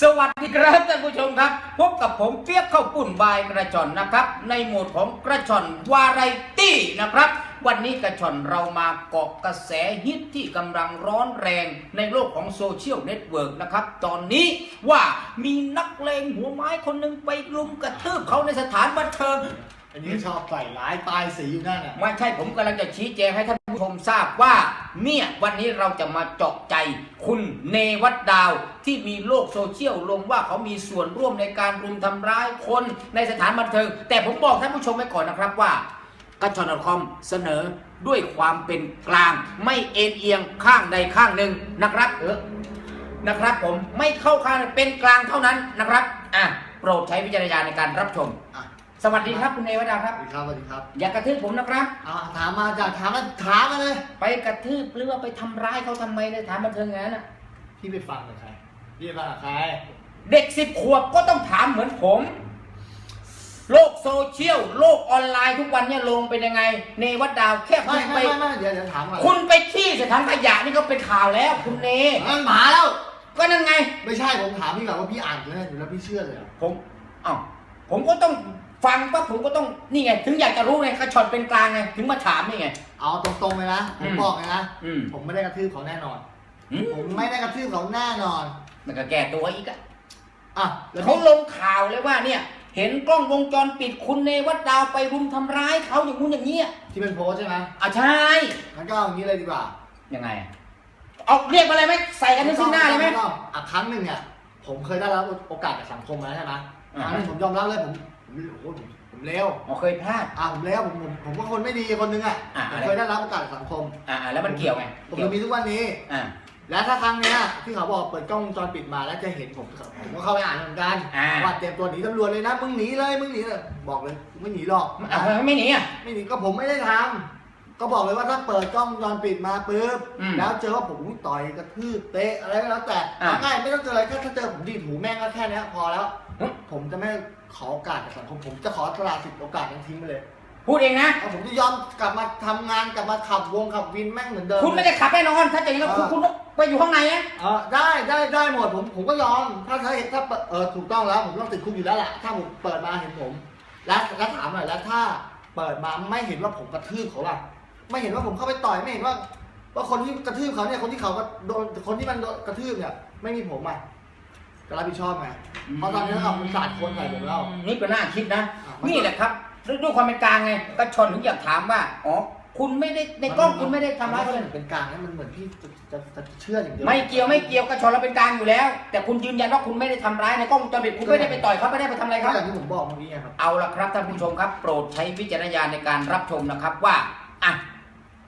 สวัสดีครับท่านผู้ชมครับ พบกับผมเปียกข้าวปุ่นบายกระชอนนะครับ ในโหมดของกระชอนวาไรตี้นะครับ วันนี้กระชอนเรามาเกาะกระแสฮิตที่กำลังร้อนแรงในโลกของโซเชียลเน็ตเวิร์กนะครับ ตอนนี้ว่ามีนักเลงหัวไม้คนหนึ่งไปลุมกระทืบเขาในสถานบันเทิงอันนี้ชอบใส่ร้ายปลายสีอยู่นั่นน่ะไม่ใช่ผมกำลังจะชี้แจงให้ท่านผู้ชมทราบว่า เนี่ยวันนี้เราจะมาเจาะใจคุณเนวัดดาวที่มีโลกโซเชียลลงว่าเขามีส่วนร่วมในการรุมทำร้ายคนในสถานบันเทิง แต่ผมบอกท่านผู้ชมไว้ก่อนนะครับว่ากระชอนคอมเสนอด้วยความเป็นกลาง ไม่เอ็นเอียงข้างใดข้างหนึ่งนะครับเออนะครับผมไม่เข้าข้างเป็นกลางเท่านั้นนะครับอะโปรดใช้วิจารณญาณในการรับชมอะ สวัสดีครับคุณเนวัดดาวคสรับวัสดีครับสวัสดีครับ อย่ากระทืบผมนะครับเอาถามมาจากถามมาถามมาเลย ไปกระทืบหรือว่าไปทำร้ายเขาทำไมในสถานบันเทิงอย่างนั้นน่ะ พี่ไปฟังกับใครพี่ไปฟังกับใครเด็กสิบขวบก็ต้องถามเหมือนผม โลกโซเชียล โลกออนไลน์ทุกวันเนี่ยลงเป็นยังไง เนวัดดาวแค่คุไม่ณไม่ไปไม่ไม่เดี๋ยวเดี๋ยวถามก่อนคุณไปขี้สถานขยะนี่ก็เป็นข่าวแล้ว คุณเน มันหมาแล้ว ก็นั่นไง ไม่ใช่ผมถามพี่ก่อนว่าพี่อ่านแล้วอยู่แล้วพี่เชื่อเลยเหรอผมอ้าวผมก็ต้อง ฟังปั๊บผมก็ต้องนี่ไง ถึงอยากจะรู้ไงกระชอนเป็นกลางไงถึงมาถามนี่ไง เอาตรงๆเลยนะผอืมมบอกเลยนะ อืมผมไม่ได้กระทืบเขาแน่นอน อืมผมไม่ได้กระทืบเขาแน่นอน มันก็แก้ตัวอีกอะอะแล้วเขาพี่ลงข่าวเลยว่าเนี่ย เห็นกล้องวงจรปิดคุณเนวัดดาวไปรุมทำร้ายเขาอย่างงู้นอย่างนี้อะที่เป็นโพสต์ใช่ไหมอะใช่งั้นก็เอาอย่างนี้เลยดีกว่ายังไงอะเอาเรียกมาเลยไหมใส่กันทั้งสิ้นหน้าเลยไหม ก็อะครั้งหนึ่งเนี่ยผมเคยได้รับโอกาสจากสังคมมาแล้วใช่ไหม อ่าครั้งหนึงผมยอมรับเลยผมผมโอ้โหผมผมเลวอ๋อเคยพลาด อ่าผมแล้วผมผมผมก็คนไม่ดีคนนึงอะอ่าผมอะไรเคยได้รับโอกาสจากสังคม อ่าแล้วมันเกี่ยวไงผมเกี่ยวจะมีทุกวันนี้ อ่าและถ้าครั้งเนี้ยที่เขาบอกเปิดกล้องวงจรปิดมาแล้วจะเห็นผมผมก็เข้าไปอ่านเหมือนกันอ่าว่าเตรียมตัวหนีตำรวจเลยนะมึงหนีเลยมึงหนีเลยบอกเลยไม่หนีหรอกอะไม่หนีอะไม่หนีก็ผมไม่ได้ทำ ก็บอกเลยว่าถ้าเปิดกล้องวงจรปิดมาปุ๊บอืมแล้วเจอว่าผมต่อยกระทืบเตะอะไรก็แล้วแต่อ่าง่ายๆไม่ต้องเจออะไรแค่ถ้าเจอผมดีดหูแม่งก็แค่เนี้ยพอแล้ว อืม ผมจะไม่ขอโอกาสจากสังคมผมจะขอสละสิทธิ์โอกาสนั้นทิ้งไปเลยพูดเองนะ เอาผมจะยอมกลับมาทำงานกลับมาขับวงขับวินแม่งเหมือนเดิม คุณไม่ได้ขับแน่นอน ถ้าจะอย่างนี้แล้วคุณคุณไปอยู่ข้างในอะเออได้ได้ได้หมดผมผมก็ยอมถ้าถ้าถ้าเปิดเออถูกต้องแล้วผมต้องติดคุกอยู่แล้วแหละถ้าผมเปิดมาเห็นผม แล้วแล้วถามหน่อยแล้วถ้าเปิดมาไม่เห็นว่าผมกระทืบเขาล่ะ ไม่เห็นว่าผมเข้าไปต่อยไม่เห็นว่าว่าคนที่กระทืบเขาเนี่ยคนที่เขาก็โดนคนที่มันโดนกระทืบเนี่ยไม่มีผมอะจะรับผิดชอบไงเพราะตอนนี้เขามันสาดคนใส่ผมแล้ว นี่ก็น่าคิดนะอะมันนี่แหละครับด้วยด้วยความเป็นกลางไงกระชอนถึงอยากถามว่าอ๋อคุณไม่ได้ในกล้องคุณไม่ได้ทำร้ายเขาเลยเป็นกลางนะมันเหมือนพี่จะจะจะเชื่ออย่างเดียวไม่เกี่ยวไม่เกี่ยวกระชอนเราเป็นกลางอยู่แล้ว แต่คุณยืนยันว่าคุณไม่ได้ทำร้ายในกล้องวงจรปิดคุณไม่ได้ไปต่อยเขาไม่ได้ไปทำอะไรก็เขาอย่างที่ผมบอกเมื่อกี้ไงครับเอาละครับท่านผู้ชมครับ โปรดใช้วิจารณญาณในการรับชมนะครับว่าอะ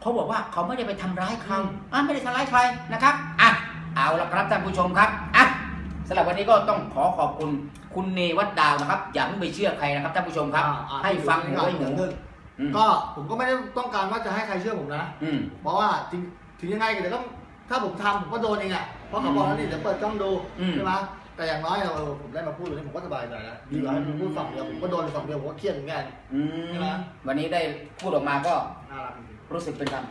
เขาบอกว่าเขาไม่ได้ไปทำร้ายใครอะไม่ได้ทำร้ายใครนะครับอะเอาละครับท่านผู้ชมครับอะสำหรับวันนี้ก็ต้องขอขอบคุณคุณเนวัดดาวนะครับ อย่าเพิ่งไปเชื่อใครนะครับท่านผู้ชมครับอ่าอ่าให้ฟังหูไว้หูเรื่องอืมก็ผมก็ไม่ได้ต้องการว่าจะให้ใครเชื่อผมนะอืมเพราะว่าจริงถึงยังไงก็เดี๋ยวก็ถ้าผมทำผมก็โดนเองอะเพราะเขาบอกแล้วนี่เดี๋ยวเปิดกล้องดูอืมใช่ไหมแต่อย่างน้อยเออผมได้มาพูดตรงนี้ผมก็สบายใจแล้วดีกว่าให้ผมพูดฝั่งเดียวผมก็โดนฝั่งเดียวผมก็เครียดเหมือนกันอืใช่ไหมมวันนี้ได้พูดออกมาก็น่ารักจริง รู้สึกเป็นธรรม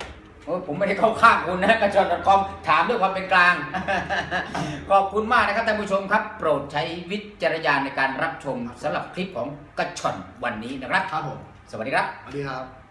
โอ้ยผมไม่ได้เข้าข้างคุณนะกระชอนคอมถามด้วยความเป็นกลาง ขอบคุณมากนะครับท่านผู้ชมครับ โปรดใช้วิจารณญาณในการรับชมสำหรับคลิปของกระชอนวันนี้นะครับๆครับผมสวัสดีครับ สวัสดีครับ